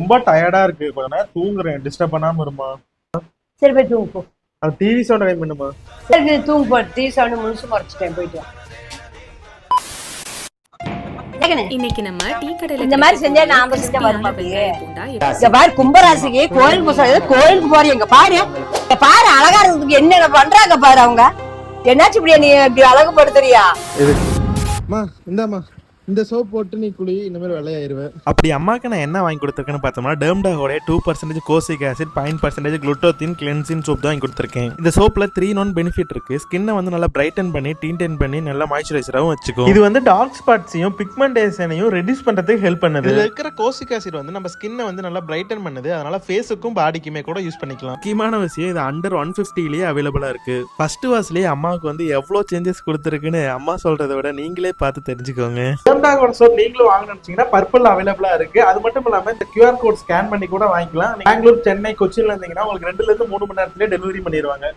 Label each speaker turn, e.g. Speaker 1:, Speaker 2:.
Speaker 1: ரொம்ப டயர்டா இருக்கு. கொஞ்ச நேரம் தூங்குறேன். டிஸ்டர்ப் பண்ணாம இருமா?
Speaker 2: சரி போய் தூங்கு. போ
Speaker 1: அது டிவி சவுண்ட் கம்மி பண்ணுமா?
Speaker 2: சரி நீ தூங்கு போ. டீ சவுண்ட் முழுசு மறைச்சிட்டேன். போயிட்டு
Speaker 3: இன்னைக்கு நம்ம டீ கடையில
Speaker 2: இந்த மாதிரி செஞ்சா நாம செஞ்சா வருமா
Speaker 3: crispy-யான
Speaker 2: அப்படியே?
Speaker 3: வெங்காய பூண்டா எப்படி
Speaker 2: இங்க பாரு கும்பராசிக்கு கோயிலுக்கு கோயிலுக்கு போறீங்க பாரு. பாரு அழகா இருக்கிறதுக்கு என்னென்ன பண்றாங்க பாரு அவங்க. என்னாச்சு இப்படி நீ இப்படி அழகுபடுத்துறியா?
Speaker 4: அம்மா இந்தாம்மா. இந்த சோப் போட்டு நீ குளி இந்த மாதிரி வெள்ளையாயிருவேன்
Speaker 1: அப்படி அம்மாக்கு நான் என்ன வாங்கி கொடுத்துருக்கேன்னு பார்த்தோம்னா டேம்டாகோட two percentage kojic acid point percentage glutathione cleansing soap தான் வாங்கி கொடுத்துருக்கேன். இந்த சோப்ல த்ரீ நோன் பெனிஃபிட் இருக்கு. ஸ்கின்னை வந்து நல்லா பிரைட்டன் பண்ணி டீன்டைன் பண்ணி நல்லா மாய்ச்சரைசராகவும் வச்சுக்கும். இது வந்து டார்க் ஸ்பாட்ஸையும் பிக்மெண்டேஷனையும் ரெடியூஸ் பண்றதுக்கு ஹெல்ப் பண்ணுது. இதுல இருக்கிற கோசிக் ஆசிட் வந்து நம்ம ஸ்கின்னை வந்து நல்லா பிரைட்டன் பண்ணுது. அதனால ஃபேஸுக்கும் பாடிக்குமே கூட யூஸ் பண்ணிக்கலாம். முக்கியமான விஷயம் இது அண்டர் ஒன் ஃபிஃப்டிலேயே அவைலபிளா இருக்கு. ஃபர்ஸ்ட் வாஷ்லயே அம்மாவுக்கு வந்து எவ்வளவு சேஞ்சஸ் கொடுத்துருக்குன்னு அம்மா சொல்றதை விட நீங்களே பார்த்து தெரிஞ்சுக்கோங்க. டேம்டாகோட சோப் நீங்களும் வாங்க நினைச்சீங்கன்னா பர்பிள் அவைலபிளா இருக்கு. அது மட்டும் இல்லாம இந்த கியூஆர் கோட் ஸ்கேன் பண்ணி கூட வாங்கிக்கலாம். பெங்களூர் சென்னை கொச்சின்ல இருந்தீங்கன்னா உங்களுக்கு ரெண்டுல இருந்து மூணு மணி நேரத்திலே டெலிவரி பண்ணிடுவாங்க